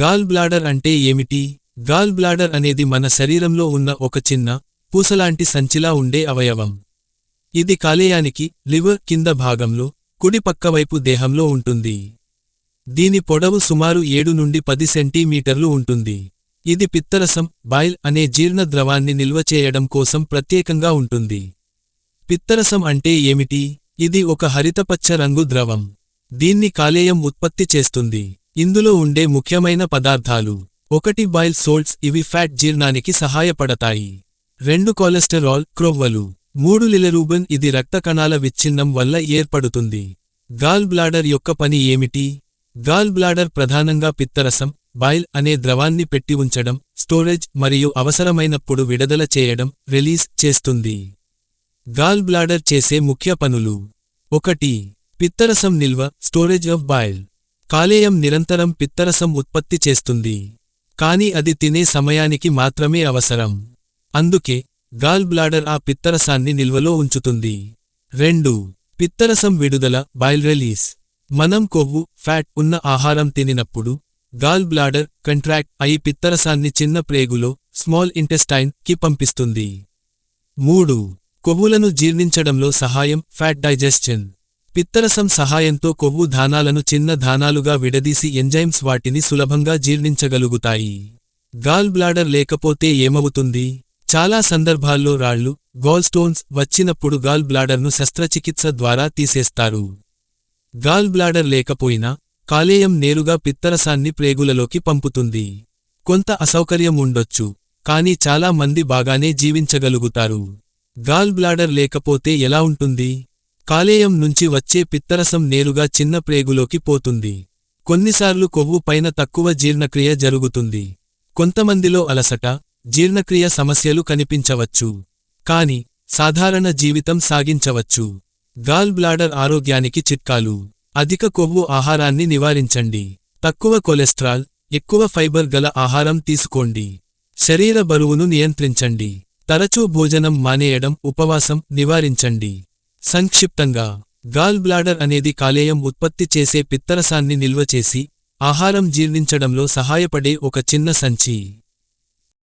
Gall bladder అంటే ఏమిటి? Gall bladder అనేది మన శరీరంలో ఉన్న ఒక చిన్న పూసలాంటి సంచిలా ఉండే అవయవం. ఇది కాలేయానికి లివర్ కింద భాగంలో కుడి పక్కవైపు దేహంలో ఉంటుంది. దీని పొడవు సుమారు ఏడు నుండి పది సెంటీమీటర్లు ఉంటుంది. ఇది పిత్తరసం బాయిల్ అనే జీర్ణ ద్రవాన్ని నిల్వ చేయడం కోసం ప్రత్యేకంగా ఉంటుంది. పిత్తరసం అంటే ఏమిటి? ఇది ఒక హరితపచ్చ రంగు ద్రవం. దీన్ని కాలేయం ఉత్పత్తి చేస్తుంది. ఇందులో ఉండే ముఖ్యమైన పదార్థాలు ఒకటి బాయిల్ సోల్ట్స్ ఇవి ఫ్యాట్ జీర్ణానికి సహాయపడతాయి. రెండు కొలెస్టరాల్ క్రొవ్వలు మూడు లిలరూబన్ ఇది రక్త కణాల విచ్ఛిన్నం వల్ల ఏర్పడుతుంది. గాల్ బ్లాడర్ యొక్క పని ఏమిటి? గాల్ బ్లాడర్ ప్రధానంగా పిత్తరసం బాయిల్ అనే ద్రవాన్ని పెట్టి ఉంచడం స్టోరేజ్ మరియు అవసరమైనప్పుడు విడుదల చేయడం రిలీజ్ చేస్తుంది. గాల్ బ్లాడర్ చేసే ముఖ్య పనులు ఒకటి పిత్తరసం నిల్వ స్టోరేజ్ ఆఫ్ బాయిల్. కాలేయం నిరంతరం పిత్తరసం ఉత్పత్తి చేస్తుంది. కాని అది తినే సమయానికి మాత్రమే అవసరం. అందుకే గాల్ బ్లాడర్ ఆ పిత్తరసాన్ని నిల్వలో ఉంచుతుంది. రెండు. పిత్తరసం విడుదల బైల్ రిలీజ్. మనం కొవ్వు ఫ్యాట్ ఉన్న ఆహారం తినినప్పుడు గాల్ బ్లాడర్ కంట్రాక్ట్ అయి పిత్తరసాన్ని చిన్న ప్రేగులో స్మాల్ ఇంటెస్టైన్కి పంపిస్తుంది. మూడు. కొవ్వులను జీర్ణించడంలో సహాయం ఫ్యాట్ డైజెస్షన్. పిత్తరసం సహాయంతో కొవ్వు ధానాలను చిన్న ధానాలుగా విడదీసి ఎంజైమ్స్ వాటిని సులభంగా జీర్ణించగలుగుతాయి. గాల్ బ్లాడర్ లేకపోతే ఏమవుతుంది? చాలా సందర్భాల్లో రాళ్ళు గాల్స్టోన్స్ వచ్చినప్పుడు గాల్ బ్లాడర్ను శస్త్రచికిత్స ద్వారా తీసేస్తారు. గాల్ బ్లాడర్ లేకపోయినా కాలేయం నేరుగా పిత్తరసాన్ని ప్రేగులలోకి పంపుతుంది. కొంత అసౌకర్యం ఉండొచ్చు కానీ చాలా మంది బాగానే జీవించగలుగుతారు. గాల్ బ్లాడర్ లేకపోతే ఎలా ఉంటుంది? కాలేయం నుంచి వచ్చే పిత్తరసం నేరుగా చిన్న ప్రేగులోకి పోతుంది. కొన్నిసార్లు కొవ్వు పైన తక్కువ జీర్ణక్రియ జరుగుతుంది. కొంతమందిలో అలసట జీర్ణక్రియ సమస్యలు కనిపించవచ్చు. కాని సాధారణ జీవితం సాగించవచ్చు. గాల్ బ్లాడర్ ఆరోగ్యానికి చిట్కాలు. అధిక కొవ్వు ఆహారాన్ని నివారించండి. తక్కువ కొలెస్ట్రాల్ ఎక్కువ ఫైబర్ గల ఆహారం తీసుకోండి. శరీర బరువును నియంత్రించండి. తరచూ భోజనం మానేయడం ఉపవాసం నివారించండి. సంక్షిప్తంగా గాల్ బ్లాడర్ అనేది కాలేయం ఉత్పత్తి చేసే పిత్తరసాన్ని నిల్వ చేసి ఆహారం జీర్ణించడంలో సహాయపడే ఒక చిన్న సంచి.